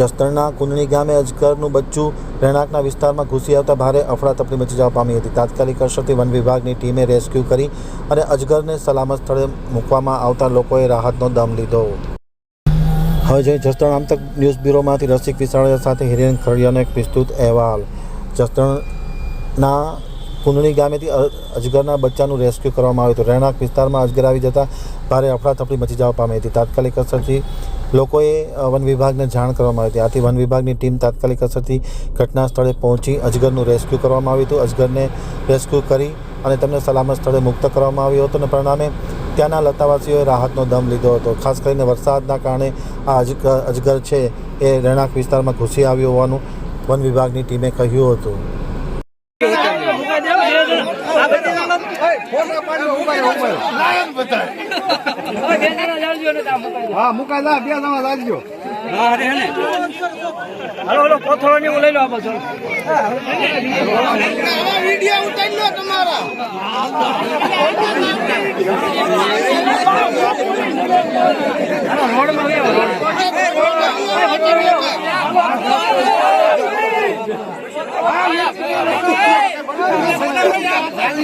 જસદણના કુંડણી ગામે અજગરનું બચ્ચું રહેણાંકના વિસ્તારમાં ઘૂસી આવતા ભારે અફડાતફડી મચી જવા પામી હતી. તાત્કાલિક અસરથી વન વિભાગની ટીમે રેસ્ક્યુ કરી અને અજગરને સલામત સ્થળે મૂકવામાં આવતા લોકોએ રાહતનો દમ લીધો. હવે જોઈએ જસદણ આમતક ન્યૂઝ બ્યુરોમાંથી રસિક વિસાળિયા સાથે હિરેન ખરડિયાનો એક વિસ્તૃત અહેવાલ. જસદણના કુંડણી ગામેથી અજગરના બચ્ચાનું રેસ્ક્યુ કરવામાં આવ્યું હતું. રહેણાંક વિસ્તારમાં અજગર આવી જતા ભારે અફડાતફડી મચી જવા પામી હતી. તાત્કાલિક અસરથી લોકોએ વન વિભાગને જાણ કરવામાં આવી હતી. આથી વન વિભાગની ટીમ તાત્કાલિક અસરથી ઘટના સ્થળે પહોંચી અજગરનું રેસ્ક્યુ કરવામાં આવ્યું હતું. અજગરને રેસ્ક્યુ કરી અને તેમને સલામત સ્થળે મુક્ત કરવામાં આવ્યો હતો અને પરિણામે ત્યાંના લતાવાસીઓએ રાહતનો દમ લીધો હતો. ખાસ કરીને વરસાદના કારણે આ અજગર અજગર છે એ રહેણાંક વિસ્તારમાં ઘૂસી આવ્યું હોવાનું વન વિભાગની ટીમે કહ્યું હતું. હા મુકાઈ જા બે જણા લાગજો હાલો હાલો કોથળો ને એવું લઈ લો આ બાજુ વીડિયો ઉતારી લો તમારા